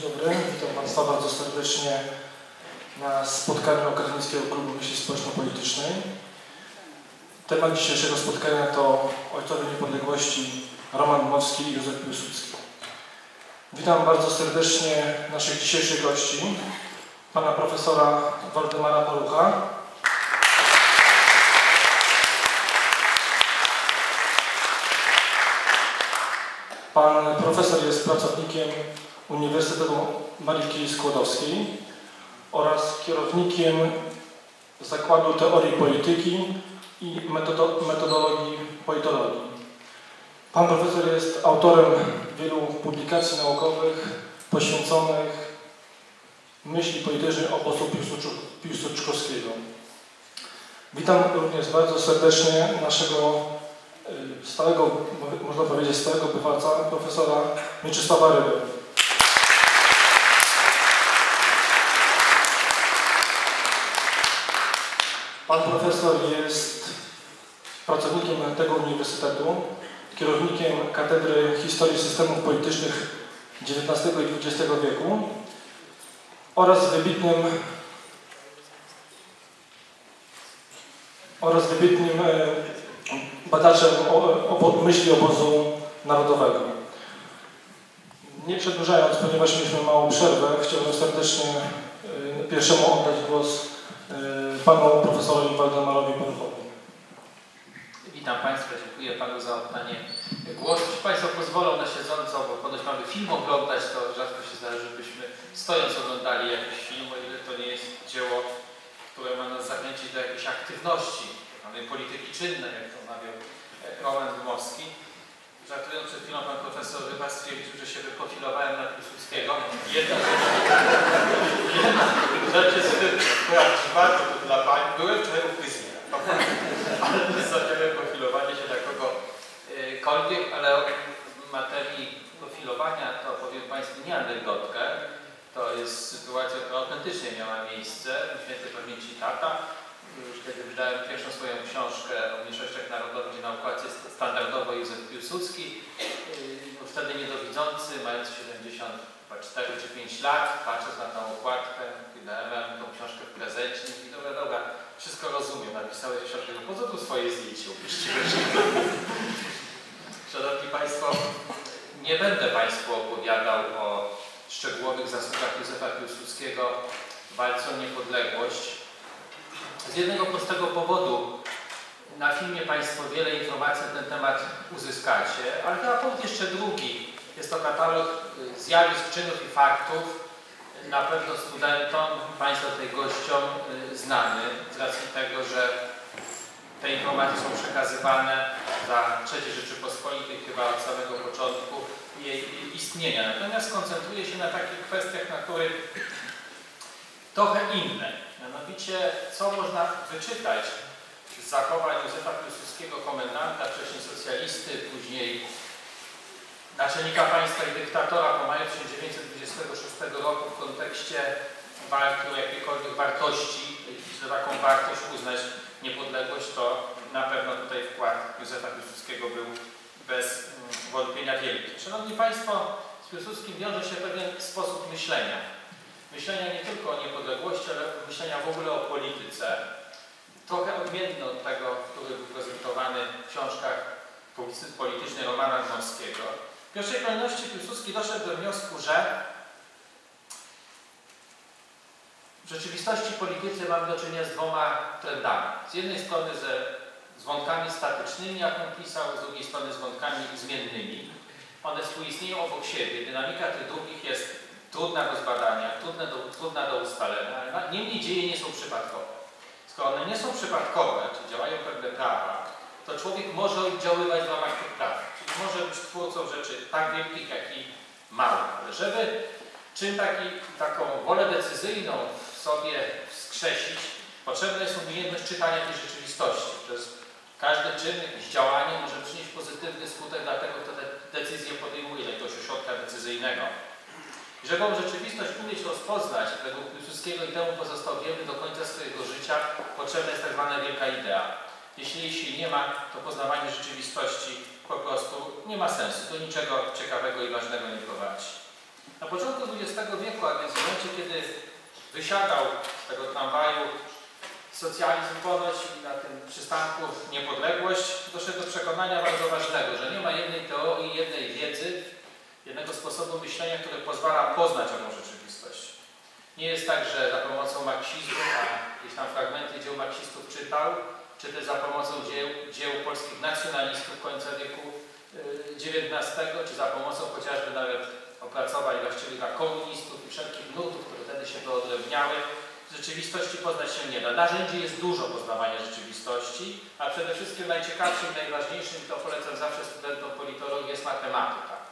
Dzień dobry, witam Państwa bardzo serdecznie na spotkaniu Akademickiego Klubu Myśli Społeczno-Politycznej. Temat dzisiejszego spotkania to Ojcowie Niepodległości Roman Dmowski i Józef Piłsudski. Witam bardzo serdecznie naszych dzisiejszych gości, pana profesora Waldemara Palucha, Pan profesor jest pracownikiem Uniwersytetu Marii Skłodowskiej oraz kierownikiem Zakładu Teorii Polityki i metodo Metodologii Politologii. Pan profesor jest autorem wielu publikacji naukowych poświęconych myśli politycznej obozu Piłsudczykowskiego. Witam również bardzo serdecznie naszego y, stałego, można powiedzieć stałego bywalca, profesora Mieczysława Ryby. Pan profesor jest pracownikiem tego uniwersytetu, kierownikiem Katedry Historii Systemów Politycznych XIX i XX wieku oraz wybitnym oraz wybitnym e, badaczem myśli obozu narodowego. Nie przedłużając, ponieważ mieliśmy małą przerwę, chciałbym serdecznie e, pierwszemu oddać głos panu profesorowi Waldemarowi Paluchowi. Witam Państwa, dziękuję Panu za oddanie głosu. Jeśli Państwo pozwolą na siedząco, bo ponoć mamy film oglądać, to rzadko się zdarzy, żebyśmy stojąc oglądali jakiś film, o ile to nie jest dzieło, które ma nas zachęcić do jakiejś aktywności, mamy polityki czynnej, jak to mawiał Roman Dmowski. Żartując przed chwilą Pan Profesor chyba stwierdził, że się wyprofilowałem na Piłsudskiego. Jedna rzecz, jedna rzecz jest prawdziwa, dla Pań. Byłem wczoraj u fryzjera, ale nie zamiarem profilowanie się na kogokolwiek, ale o materii profilowania to powiem Państwu nie anegdotkę. To jest sytuacja, która autentycznie miała miejsce w świętej pamięci tata. Wydałem pierwszą swoją książkę o mniejszościach narodowych, gdzie na układzie standardowo Józef Piłsudski, yy, wtedy niedowidzący, mając 74 czy 5 lat, patrząc na tą okładkę, wydałem tą książkę w prezencie i dobra, dobra, wszystko rozumiem, napisałeś książkę, po co tu swoje zdjęcie upuściłeś? Szanowni Państwo, nie będę Państwu opowiadał o szczegółowych zasługach Józefa Piłsudskiego w walce o niepodległość. Z jednego prostego powodu. Na filmie Państwo wiele informacji na ten temat uzyskacie, ale chyba powód jeszcze drugi. Jest to katalog y, zjawisk, czynów i faktów, na pewno studentom, Państwa tutaj gościom y, znany, z racji tego, że te informacje są przekazywane za III Rzeczypospolitej chyba od samego początku jej istnienia. Natomiast koncentruje się na takich kwestiach natury trochę inne. Mianowicie, co można wyczytać z zachowań Józefa Piłsudskiego, komendanta, wcześniej socjalisty, później naczelnika państwa i dyktatora po maju 1926 roku w kontekście walki o jakiekolwiek wartości, że taką wartość uznać niepodległość, to na pewno tutaj wkład Józefa Piłsudskiego był bez mm, wątpienia wielki. Szanowni Państwo, z Piłsudskim wiąże się pewien sposób myślenia. Myślenia nie tylko o niepodległości, ale myślenia w ogóle o polityce. Trochę odmienny od tego, który był prezentowany w książkach politycznej Romana Dmowskiego. W pierwszej kolejności Piłsudski doszedł do wniosku, że w rzeczywistości politycy mamy do czynienia z dwoma trendami. Z jednej strony ze z wątkami statycznymi, jak on pisał, z drugiej strony z wątkami zmiennymi. One współistnieją obok siebie. Dynamika tych drugich jest trudna do zbadania, trudna do, do ustalenia, ale niemniej dzieje nie są przypadkowe. Skoro one nie są przypadkowe, czy działają pewne prawa, to człowiek może oddziaływać w ramach tych praw. Czyli może być twórcą rzeczy tak wielkich, jak i małych. Ale żeby czym taki, taką wolę decyzyjną w sobie wskrzesić, potrzebna jest umiejętność czytania tej rzeczywistości. Przez każdy czyn, jakieś działanie może przynieść pozytywny skutek, dlatego kto te decyzje podejmuje, jakiegoś ośrodka decyzyjnego. Żeby rzeczywistość umieć rozpoznać, według Piłsudskiego i temu pozostał wierny do końca swojego życia, potrzebna jest tak zwana wielka idea. Jeśli jeśli nie ma, to poznawanie rzeczywistości po prostu nie ma sensu, do niczego ciekawego i ważnego nie prowadzi. Na początku XX wieku, a więc w momencie, kiedy wysiadał z tego tramwaju socjalizm ponoć i na tym przystanku niepodległość, doszedł do przekonania bardzo ważnego, że nie ma jednej teorii, jednej wiedzy, jednego sposobu myślenia, który pozwala poznać ową rzeczywistość. Nie jest tak, że za pomocą marksizmu, a gdzieś tam fragmenty dzieł marksistów czytał, czy też za pomocą dzieł, dzieł polskich nacjonalistów końca wieku XIX, czy za pomocą chociażby nawet opracowań właściwie dla komunistów i wszelkich nutów, które wtedy się wyodrębniały, rzeczywistości poznać się nie da. Narzędzi jest dużo poznawania rzeczywistości, a przede wszystkim najciekawszym, najważniejszym, to polecam zawsze studentom politologii, jest matematyka.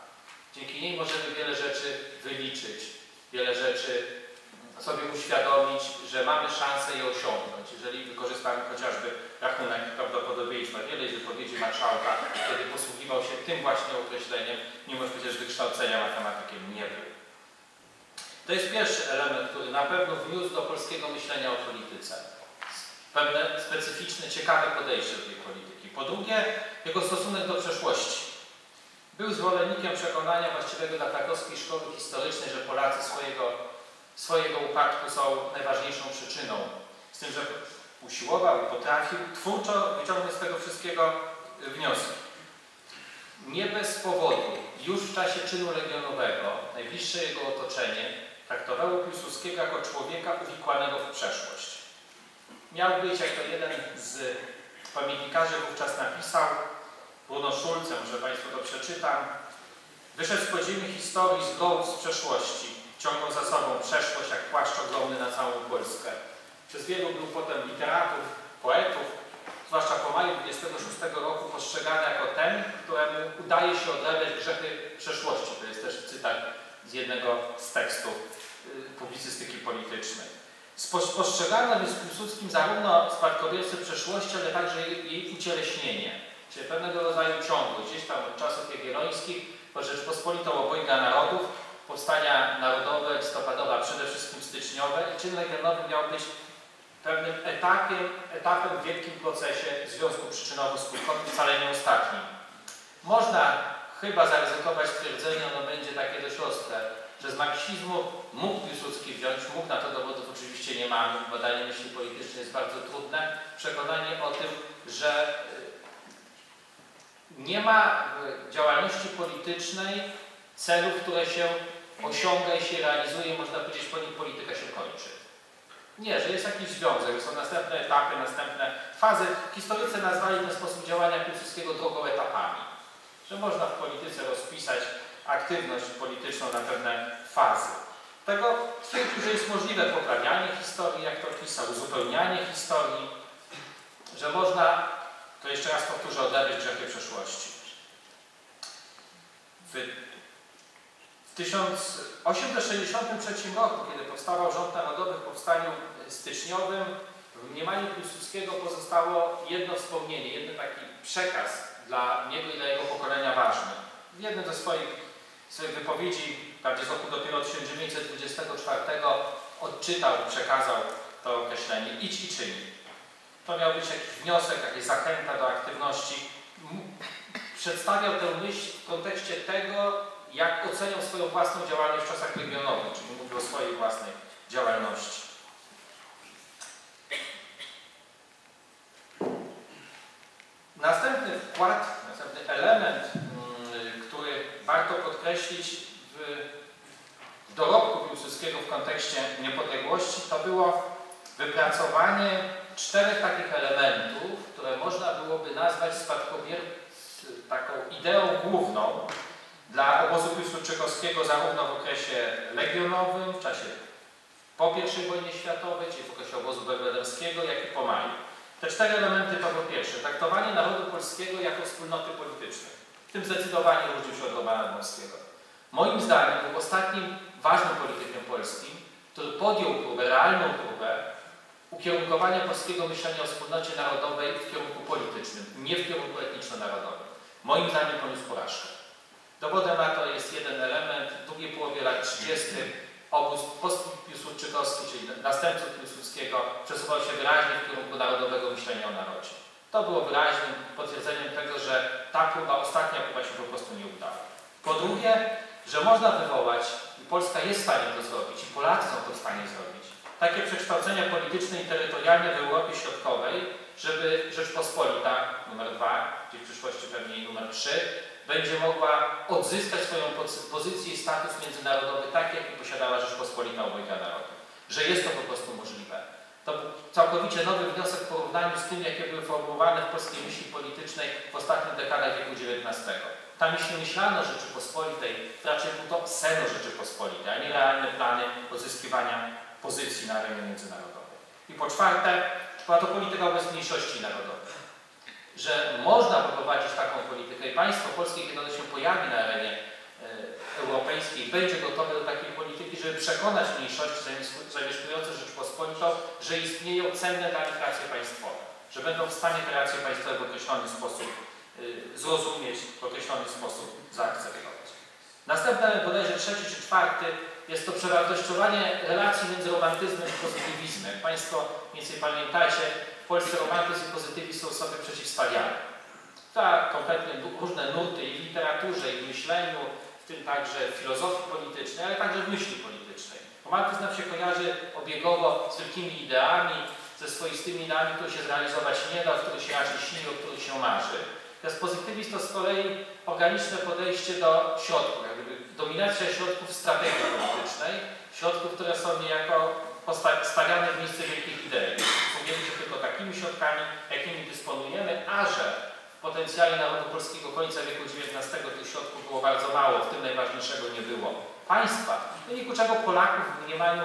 Dzięki niej możemy wiele rzeczy wyliczyć, wiele rzeczy sobie uświadomić, że mamy szansę je osiągnąć, jeżeli wykorzystamy chociażby rachunek prawdopodobieństwa. Wiele jest wypowiedzi marszałka, kiedy posługiwał się tym właśnie określeniem, mimo że przecież wykształcenia matematykiem nie był. To jest pierwszy element, który na pewno wniósł do polskiego myślenia o polityce. Pewne specyficzne, ciekawe podejście do tej polityki. Po drugie, jego stosunek do przeszłości. Był zwolennikiem przekonania właściwego dla krakowskiej szkoły historycznej, że Polacy swojego, swojego upadku są najważniejszą przyczyną. Z tym, że usiłował i potrafił twórczo wyciągnąć z tego wszystkiego wnioski. Nie bez powodu, już w czasie czynu legionowego, najbliższe jego otoczenie traktowało Piłsudskiego jako człowieka uwikłanego w przeszłość. Miał być, jak to jeden z pamiętnikarzy wówczas napisał, Bruno Schulze, może Państwu to przeczytam, wyszedł z podziemi historii z gołów z przeszłości, ciągnął za sobą przeszłość jak płaszcz ogromny na całą Polskę. Przez wielu był potem literatów, poetów, zwłaszcza po maju 26 roku postrzegany jako ten, któremu udaje się odrabiać grzechy przeszłości. To jest też cytat z jednego z tekstów y, publicystyki politycznej. Postrzegano jest Piłsudskim zarówno spadkobiercy przeszłości, ale także jej ucieleśnienie, czyli pewnego rodzaju ciągłość. Gdzieś tam od czasów jagiellońskich, po Rzeczpospolitą obojga narodów, powstania narodowe, listopadowe, a przede wszystkim styczniowe i czyn legionowy miał być pewnym etapem, etapem w wielkim procesie związku przyczynowo-skutkowym, wcale nie ostatnim. Można chyba zaryzykować stwierdzenie, ono będzie takie dość ostre, że z marksizmu mógł Piłsudski wziąć, mógł na to dowodów oczywiście nie mamy, badanie myśli politycznej jest bardzo trudne, przekonanie o tym, że nie ma w działalności politycznej celów, które się osiąga i się realizuje, można powiedzieć, po nich polityka się kończy. Nie, że jest jakiś związek, są następne etapy, następne fazy. Historycy nazwali ten sposób działania Piłsudskiego drogą etapami. Że można w polityce rozpisać aktywność polityczną na pewne fazy. Tego twierdził, że jest możliwe poprawianie historii, jak to pisał, uzupełnianie historii, że można, to jeszcze raz powtórzę, odebrać grzechy przeszłości. W w 1863 roku, kiedy powstawał rząd narodowy w powstaniu styczniowym, w mniemaniu Piłsudskiego pozostało jedno wspomnienie, jeden taki przekaz dla niego i dla jego pokolenia ważny. W jednym ze swoich, swoich wypowiedzi, wprawdzie z roku dopiero 1924, odczytał, przekazał to określenie idź i czyń. To miał być jakiś wniosek, jakaś zachęta do aktywności. Przedstawiał tę myśl w kontekście tego, jak oceniał swoją własną działalność w czasach legionowych, czyli mówił o swojej własnej działalności. Następny wkład, następny element, mm, który warto podkreślić w dorobku Piłsudskiego w kontekście niepodległości, to było wypracowanie czterech takich elementów, które można byłoby nazwać spadkobier taką ideą główną dla obozu Piłsudczykowskiego zarówno w okresie legionowym, w czasie po I wojnie światowej, czyli w okresie obozu belwederskiego, jak i po maju. Te cztery elementy to po pierwsze traktowanie narodu polskiego jako wspólnoty politycznej. W tym zdecydowanie różnił się od Romana. Moim zdaniem był ostatnim ważnym politykiem polskim, który podjął próbę, realną próbę ukierunkowania polskiego myślenia o wspólnocie narodowej w kierunku politycznym, nie w kierunku etniczno-narodowym. Moim zdaniem poniósł porażkę. Dowodem na to jest jeden element. W drugiej połowie lat 30. obóz postpiłsudczykowski, czyli następców Piłsudskiego, przesuwał się wyraźnie w kierunku narodowego myślenia o narodzie. To było wyraźnym potwierdzeniem tego, że ta próba, ostatnia próba się po prostu nie udała. Po drugie, że można wywołać, i Polska jest w stanie to zrobić, i Polacy są to w stanie zrobić, takie przekształcenia polityczne i terytorialne w Europie Środkowej, żeby Rzeczpospolita numer dwa, czy w przyszłości pewnie numer trzy, będzie mogła odzyskać swoją pozycję i status międzynarodowy tak, jaki posiadała Rzeczpospolita obojga narodów. Że jest to po prostu możliwe. To był całkowicie nowy wniosek w porównaniu z tym, jakie były formułowane w polskiej myśli politycznej w ostatnich dekadach wieku XIX. Tam jeśli myślano o Rzeczypospolitej, raczej był to seno Rzeczypospolitej, a nie realne plany odzyskiwania pozycji na arenie międzynarodowej. I po czwarte, była to polityka wobec mniejszości narodowych. Że można poprowadzić taką politykę i państwo polskie, kiedy ono się pojawi na arenie e, europejskiej, będzie gotowe do takiej polityki, żeby przekonać mniejszości zamieszkujące Rzeczpospolitą, że istnieją cenne dla nich racje państwowe, że będą w stanie te racje państwowe w określony sposób y, zrozumieć, w określony sposób zaakceptować. Następny element, bodajże trzeci czy czwarty, jest to przewartościowanie relacji między romantyzmem i pozytywizmem. Państwo mniej więcej pamiętacie, w Polsce romantyzm i pozytywizm są sobie przeciwstawiane. Tak, kompletnie różne nuty i w literaturze, i w myśleniu, w tym także w filozofii politycznej, ale także w myśli politycznej. Romantyzm nam się kojarzy obiegowo z wielkimi ideami, ze swoistymi ideami, które się zrealizować nie da, o których się raczej śni, o których się marzy. Natomiast pozytywizm to z kolei organiczne podejście do środków, dominacja środków strategii politycznej, środków, które są niejako stawiane w miejsce wielkich idei. Posługujemy się tylko takimi środkami, jakimi dysponujemy, a że w potencjale narodu polskiego końca wieku XIX tych środków było bardzo mało, w tym najważniejszego nie było państwa, w wyniku czego Polaków w mniemaniu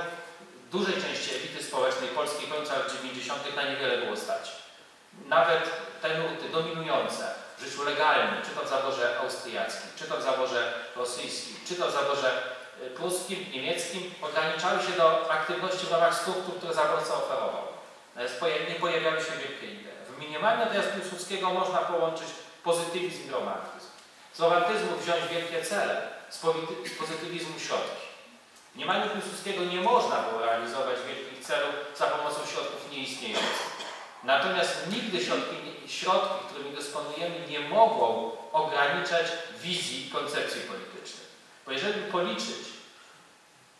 dużej części elity społecznej polskiej końca lat 90. na niewiele było stać. Nawet te nurty dominujące w życiu legalnym, czy to w zaborze austriackim, czy to w zaborze rosyjskim, czy to w zaborze y, pruskim, niemieckim, ograniczały się do aktywności w ramach struktur, które zaborca oferował. Nie pojawiały się wielkie idee. W mniemaniu natomiast Piłsudskiego można połączyć pozytywizm i romantyzm. Z romantyzmu wziąć wielkie cele, z pozytywizmu środki. W mniemaniu nie można było realizować wielkich celów za pomocą środków nieistniejących. Natomiast nigdy środki, środki, którymi dysponujemy, nie mogą ograniczać wizji koncepcji politycznej. Bo jeżeli policzyć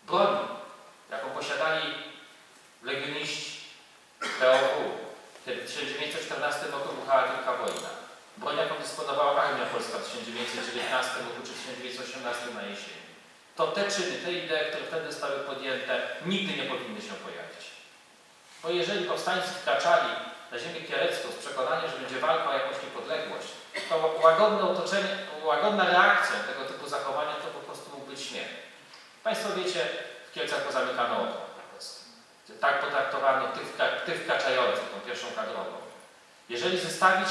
broń, jaką posiadali legioniści POW, kiedy w 1914 roku buchała tylko wojna, broń, jaką dysponowała Armia Polska w 1919 roku czy 1918 na jesieni, to te czyny, te idee, które wtedy zostały podjęte, nigdy nie powinny się pojawić. Bo jeżeli powstańcy wkraczali na ziemię kielecką z przekonaniem, że będzie walka o jakąś niepodległość, to łagodne otoczenie, łagodna reakcja tego typu zachowania to po prostu mógł być śmiech. Państwo wiecie, w Kielcach pozamykano okno po. Tak potraktowano tych, tych wkraczających, tą pierwszą kadrową. Jeżeli zestawić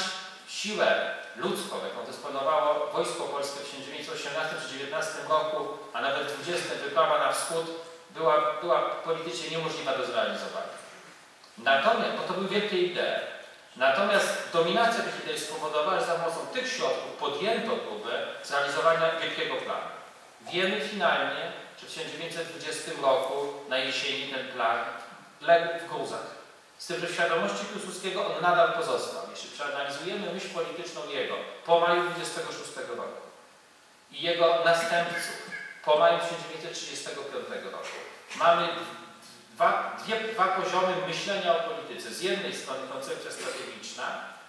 siłę ludzką, jaką dysponowało Wojsko Polskie w 1918 czy 19 roku, a nawet w 20 wyprawa na wschód, była, była politycznie niemożliwa do zrealizowania. Natomiast, bo to były wielkie idee, natomiast dominacja tych idei spowodowała, że za pomocą tych środków podjęto próbę zrealizowania wielkiego planu. Wiemy finalnie, że w 1920 roku na jesieni ten plan legł w gruzach. Z tym, że w świadomości Piłsudskiego on nadal pozostał. Jeśli przeanalizujemy myśl polityczną jego po maju 26 roku i jego następców po maju 1935 roku, mamy dwa, dwie, dwa poziomy myślenia o polityce. Z jednej strony koncepcja strategiczna,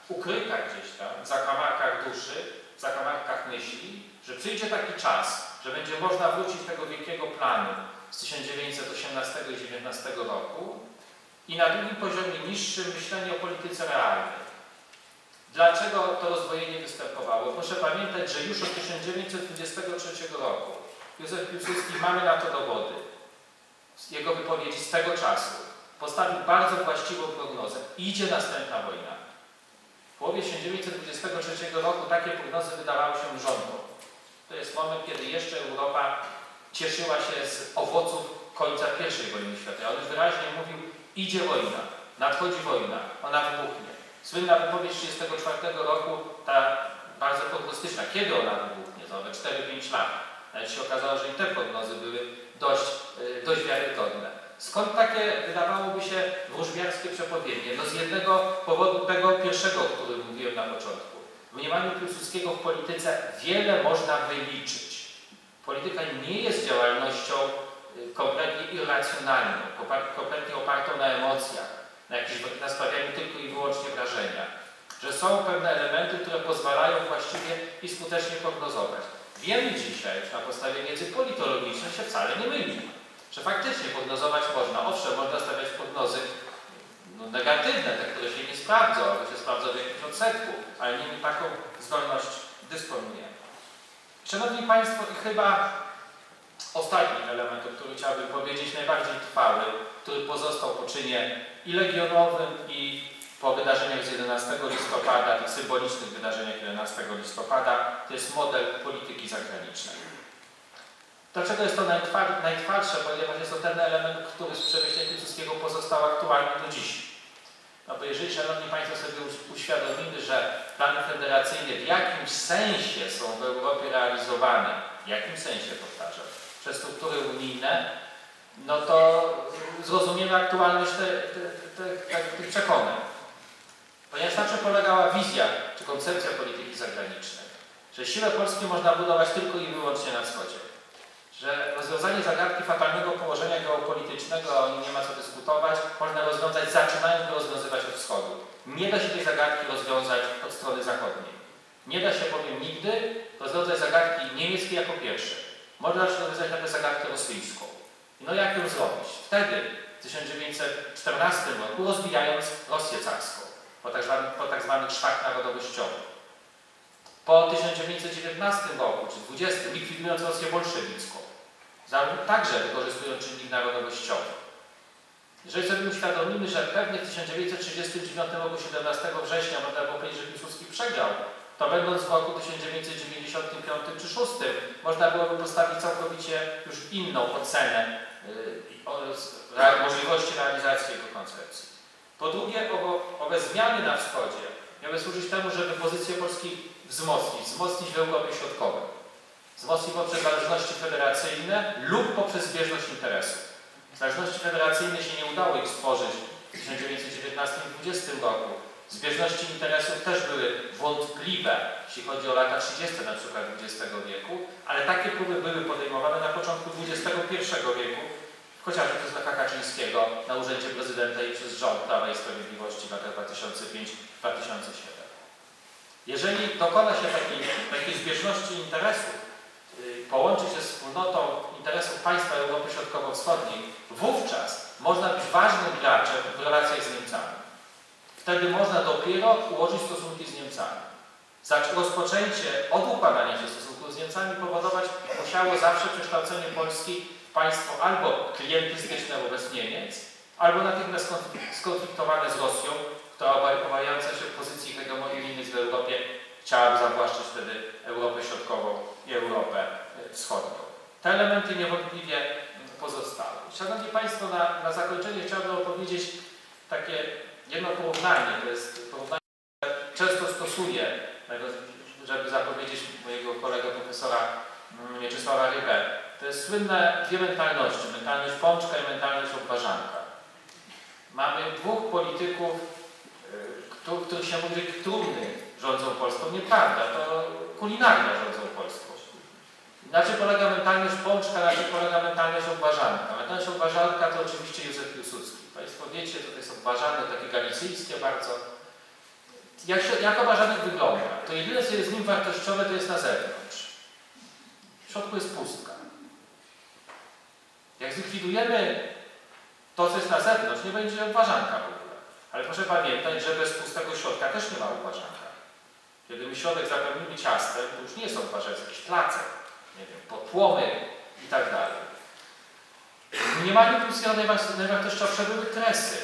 ukryta gdzieś tam w zakamarkach duszy, w zakamarkach myśli, że przyjdzie taki czas, że będzie można wrócić do tego wielkiego planu z 1918 i 19 roku i na drugim poziomie niższym myślenie o polityce realnej. Dlaczego to rozdwojenie występowało? Proszę pamiętać, że już od 1923 roku Józef Piłsudski, mamy na to dowody, z jego wypowiedzi z tego czasu, postawił bardzo właściwą prognozę. Idzie następna wojna. W połowie 1923 roku takie prognozy wydawały się rządom. To jest moment, kiedy jeszcze Europa cieszyła się z owoców końca I wojny światowej. On wyraźnie mówił, idzie wojna, nadchodzi wojna, ona wybuchnie. Słynna wypowiedź 1934 roku, ta bardzo prognostyczna, kiedy ona wybuchnie, za 4-5 lat. Nawet się okazało, że i te prognozy były dość, y, dość wiarygodne. Skąd takie, wydawałoby się, wróżbiarskie przepowiednie? No z jednego powodu, tego pierwszego, o którym mówiłem na początku. W mniemaniu Piłsudskiego w polityce wiele można wyliczyć. polityka nie jest działalnością y, kompletnie irracjonalną, kompletnie opartą na emocjach, na, jakichś, na sprawianiu tylko i wyłącznie wrażenia. Że są pewne elementy, które pozwalają właściwie i skutecznie prognozować. Wiemy dzisiaj, że na podstawie wiedzy politologicznej się wcale nie myli. Że faktycznie prognozować można. Owszem, można stawiać prognozy no, negatywne, te, które się nie sprawdzą, albo się sprawdzą w jakimś odsetku, ale nie taką zdolność dysponujemy. Szanowni Państwo, i chyba ostatni element, o którym chciałbym powiedzieć, najbardziej trwały, który pozostał po czynie i legionowym, i po wydarzeniach z 11 listopada, tych symbolicznych wydarzeniach 11 listopada, to jest model polityki zagranicznej. Dlaczego jest to najtwar- najtwardsze? Ponieważ jest to ten element, który z przemyślenia Piłsudskiego pozostał aktualny do dziś. No bo jeżeli, Szanowni Państwo, sobie uświadomimy, że plany federacyjne w jakimś sensie są w Europie realizowane, w jakim sensie powtarzam, przez struktury unijne, no to zrozumiemy aktualność te, te, te, tych przekonań. Ponieważ na czym polegała wizja czy koncepcja polityki zagranicznej? Że siłę Polski można budować tylko i wyłącznie na wschodzie. Że rozwiązanie zagadki fatalnego położenia geopolitycznego, o nim nie ma co dyskutować, można rozwiązać zaczynając go rozwiązywać od wschodu. Nie da się tej zagadki rozwiązać od strony zachodniej. Nie da się bowiem nigdy rozwiązać zagadki niemieckiej jako pierwszej. Można rozwiązać nawet zagadkę rosyjską. No jak ją zrobić? Wtedy, w 1914 roku, rozbijając Rosję carską po tak, zwanych, po tak zwanych szwach narodowościowych. Po 1919 roku, czy 20, likwidując Rosję bolszewicką, także wykorzystując czynnik narodowościowy. Jeżeli sobie uświadomimy, że pewnie w 1939 roku, 17 września, można było powiedzieć, że Piłsudski przegrał, to będąc w roku 1995 czy 2006, można byłoby postawić całkowicie już inną ocenę rea- możliwości realizacji jego koncepcji. Po drugie, owo, owe zmiany na wschodzie miały służyć temu, żeby pozycję Polski wzmocnić, wzmocnić w Europie Środkowej. Wzmocnić poprzez zależności federacyjne lub poprzez zbieżność interesów. Zależności federacyjne się nie udało ich stworzyć w 1919 i 2020 roku. Zbieżności interesów też były wątpliwe, jeśli chodzi o lata 30. na przykład XX wieku, ale takie próby były podejmowane na początku XXI wieku, chociażby Lecha Kaczyńskiego na urzędzie prezydenta i przez rząd Prawa i Sprawiedliwości w latach 2005-2007. Jeżeli dokona się takiej, takiej zbieżności interesów, yy, połączy się z wspólnotą interesów państwa Europy Środkowo-Wschodniej, wówczas można być ważnym graczem w relacjach z Niemcami. Wtedy można dopiero ułożyć stosunki z Niemcami. Zac- Rozpoczęcie od układania się stosunków z Niemcami powodować musiało zawsze przekształcenie Polski państwo albo klientystyczne wobec Niemiec, albo natychmiast skonflik- skonfliktowane z Rosją, która oba- obawiająca się pozycji hegemonii Niemiec w Europie chciałaby zawłaszczyć wtedy Europę Środkową i Europę e, Wschodnią. Te elementy niewątpliwie pozostały. Szanowni Państwo, na, na zakończenie chciałbym opowiedzieć takie jedno porównanie. To jest porównanie, które często stosuję, żeby zapowiedzieć mojego kolegę profesora mm, Mieczysława Rybę. Jest słynne dwie mentalności. Mentalność pączka i mentalność obwarzanka. Mamy dwóch polityków, któ- których się mówi, że trudny rządzą Polską. Nieprawda, to kulinarnia rządzą Polską. Na czym polega mentalność pączka, na czym polega mentalność obwarzanka? Mentalność obwarzanka to oczywiście Józef Piłsudski. Państwo wiecie, to jest obwarzane, takie galicyjskie bardzo. Jak, się, jak wygląda? To jedyne, co jest z nim wartościowe, to jest na zewnątrz. W środku jest pustka. Jak zlikwidujemy to, co jest na zewnątrz, nie będzie obwarzanka w ogóle. Ale proszę pamiętać, że bez pustego środka też nie ma obwarzanka. Kiedy my środek zapełnimy ciastem, to już nie jest obwarzanie, jest jakiś placek, nie wiem, podpłomy i tak dalej. W mniemaniu Piłsudskiego najwa- najwartościowsze były kresy.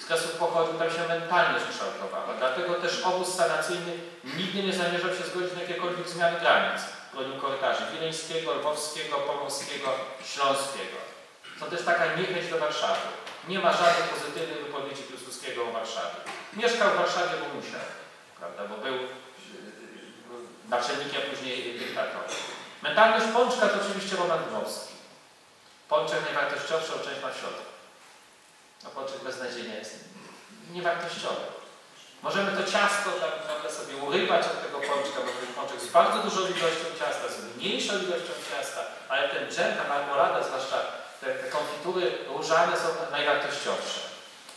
Z kresów pochodził, tam się mentalność kształtowała. Dlatego też obóz sanacyjny nigdy nie zamierzał się zgodzić na jakiekolwiek zmiany granic. Bronił korytarzy wileńskiego, lwowskiego, pomorskiego, śląskiego. To też taka niechęć do Warszawy. Nie ma żadnych pozytywnych wypowiedzi Piłsudskiego o Warszawie. Mieszkał w Warszawie, bo musiał, prawda, bo był yy, naczelnikiem, później dyktatorem. Mentalność Pączka to oczywiście Roman Dmowski. Pączek najwartościowszą część ma w środku. A Pączek beznadziejnie jest niewartościowy. Możemy to ciasto tam, prawda, sobie urywać od tego pączka, bo ten pączek z bardzo dużą ilością ciasta, z mniejszą ilością ciasta, ale ten dżem, ta marmolada, zwłaszcza te, te konfitury różane są najwartościowsze.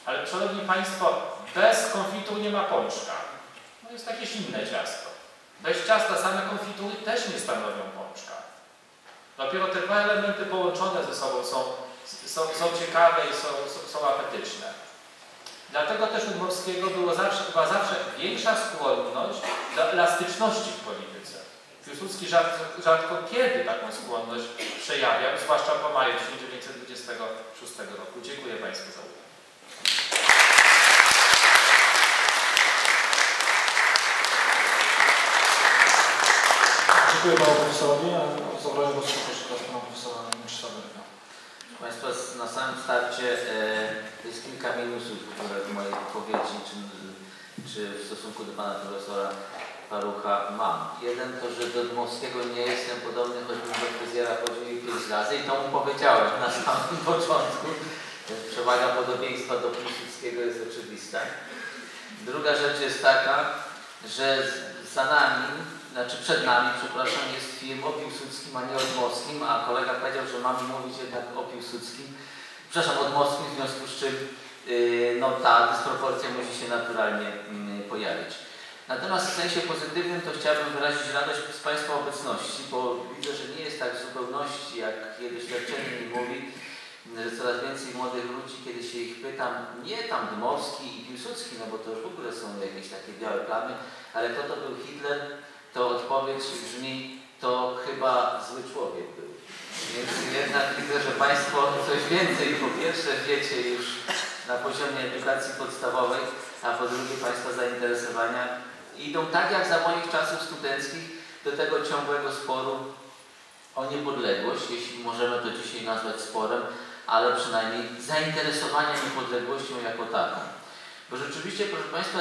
Ale Szanowni Państwo, bez konfitur nie ma pączka. No jest jakieś inne ciasto. Bez ciasta same konfitury też nie stanowią pączka. Dopiero te dwa elementy połączone ze sobą są, są, są ciekawe i są, są, są apetyczne. Dlatego też u Morskiego było zawsze, była zawsze większa skłonność do elastyczności w polityce. Piłsudski rzadko, rzadko kiedy taką skłonność przejawiał, zwłaszcza po maju 1926 roku. Dziękuję Państwu za uwagę. Dziękuję panu profesorowi. A o zabranie głosu proszę teraz pana profesora Mieczysława Ryka. Proszę Państwa, na samym starcie e, jest kilka minusów które w mojej wypowiedzi, czy, czy w stosunku do Pana Profesora Parucha mam. Jeden to, że do Dmowskiego nie jestem podobny, choćbym do fryzjera chodził pięć razy i to mu powiedziałem na samym początku. Przewaga podobieństwa do Piłsudskiego jest oczywista. Druga rzecz jest taka, że za nami, znaczy przed nami, przepraszam, jest film o Piłsudskim, a nie o Dmowskim, a kolega powiedział, że mamy mówić jednak o Piłsudskim, przepraszam, o Dmowskim, w związku z czym yy, no, ta dysproporcja musi się naturalnie yy, pojawić. Natomiast w sensie pozytywnym to chciałbym wyrazić radość z Państwa obecności, bo widzę, że nie jest tak w zupełności, jak je doświadczenie mi mówi, że coraz więcej młodych ludzi, kiedy się ich pytam, nie tam Dmowski i Piłsudski, no bo to już w ogóle są jakieś takie białe plamy, ale kto to był Hitler, to odpowiedź brzmi, to chyba zły człowiek był. Więc jednak widzę, że Państwo coś więcej po pierwsze wiecie już na poziomie edukacji podstawowej, a po drugie Państwa zainteresowania idą tak jak za moich czasów studenckich do tego ciągłego sporu o niepodległość, jeśli możemy to dzisiaj nazwać sporem, ale przynajmniej zainteresowania niepodległością jako taką. Bo rzeczywiście, proszę Państwa,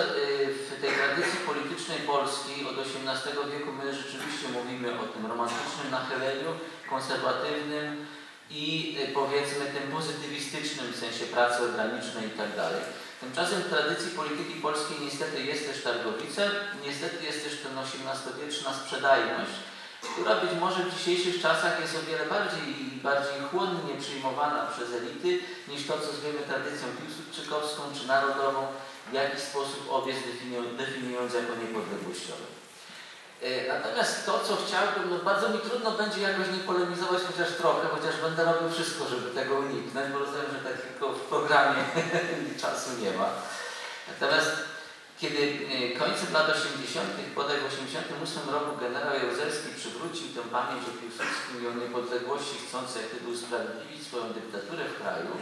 w tej tradycji politycznej Polski od XVIII wieku my rzeczywiście mówimy o tym romantycznym nachyleniu, konserwatywnym i powiedzmy tym pozytywistycznym w sensie pracy organicznej i tak. Tymczasem w tradycji polityki polskiej niestety jest też Targowice, niestety jest też ten XVIII-wieczna sprzedajność, która być może w dzisiejszych czasach jest o wiele bardziej bardziej chłonnie przyjmowana przez elity niż to, co zwiemy tradycją piłsudczykowską czy narodową, w jakiś sposób obie definiując jako niepodległościowe. Natomiast to, co chciałbym, no bardzo mi trudno będzie jakoś nie polemizować chociaż trochę, chociaż będę robił wszystko, żeby tego uniknąć, bo rozumiem, że tak tylko w programie czasu nie ma. Natomiast kiedy końcem lat 80., bodaj w 88 roku generał Jaruzelski przywrócił tę pamięć o Piłsudskim i o niepodległości, chcąc jak usprawiedliwić swoją dyktaturę w kraju,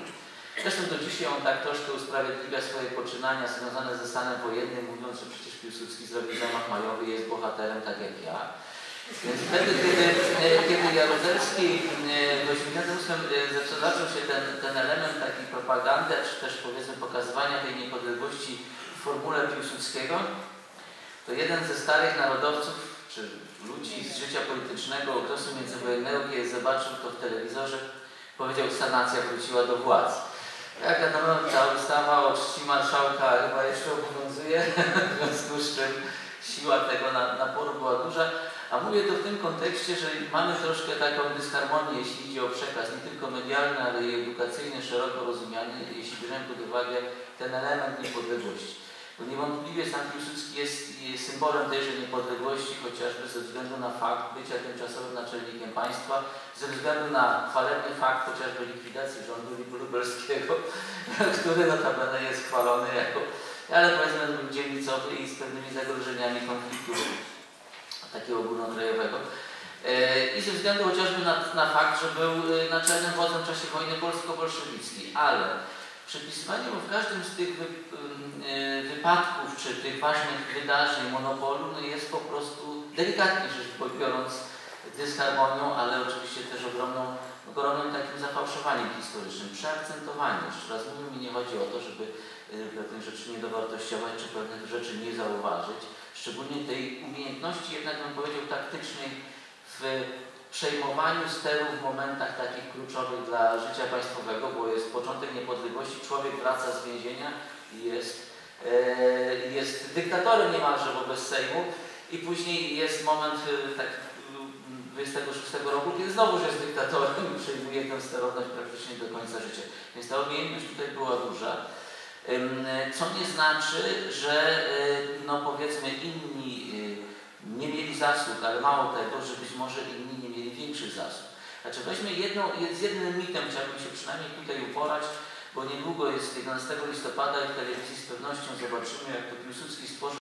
zresztą do dzisiaj on tak troszkę usprawiedliwia swoje poczynania związane ze stanem wojennym, mówiąc, że przecież Piłsudski zrobił zamach majowy i jest bohaterem tak jak ja. Więc wtedy, kiedy, kiedy Jaruzelski w 88 zaczął się ten, ten element takiej propagandy, czy też powiedzmy pokazywania tej niepodległości w formule Piłsudskiego, to jeden ze starych narodowców, czy ludzi z życia politycznego okresu międzywojennego, kiedy zobaczył to w telewizorze, powiedział, sanacja wróciła do władzy. Jak wiadomo, ta ustawa o czci marszałka chyba jeszcze obowiązuje, w związku z czym siła tego naporu była duża. A mówię to w tym kontekście, że mamy troszkę taką dysharmonię, jeśli idzie o przekaz, nie tylko medialny, ale i edukacyjny, szeroko rozumiany, jeśli bierzemy pod uwagę ten element niepodległości. Bo niewątpliwie Stan Piłsudski jest, jest symbolem tejże niepodległości, chociażby ze względu na fakt bycia tymczasowym naczelnikiem państwa, ze względu na chwalebny fakt chociażby likwidacji rządu lubelskiego, który notabene jest chwalony jako, ale powiedzmy dzielnicowy i z pewnymi zagrożeniami konfliktu takiego ogólnokrajowego. I ze względu chociażby na, na fakt, że był naczelnym wodzem w czasie wojny polsko-bolszewickiej, ale przypisywanie mu w każdym z tych wypadków, czy tych ważnych wydarzeń monopolu no jest po prostu, delikatnie rzecz biorąc, dysharmonią, ale oczywiście też ogromną, ogromnym takim zafałszowaniem historycznym, przeakcentowaniem. Jeszcze raz mówię, mi nie chodzi o to, żeby pewnych rzeczy nie dowartościować, czy pewnych rzeczy nie zauważyć. Szczególnie tej umiejętności, jednak bym powiedział, taktycznej w przejmowaniu steru w momentach takich kluczowych dla życia państwowego, bo jest początek niepodległości, człowiek wraca z więzienia i jest, e, jest dyktatorem niemalże wobec Sejmu i później jest moment tak 26 roku, kiedy znowuż jest dyktatorem i przejmuje tę sterowność praktycznie do końca życia. Więc ta umiejętność tutaj była duża. Co nie znaczy, że y, no powiedzmy inni y, nie mieli zasług, ale mało tego, że być może inni nie mieli większych zasług. Znaczy weźmy jedną, z jednym mitem chciałbym się przynajmniej tutaj uporać, bo niedługo jest 11 listopada i w telewizji z pewnością zobaczymy, jak to Piłsudski stworzył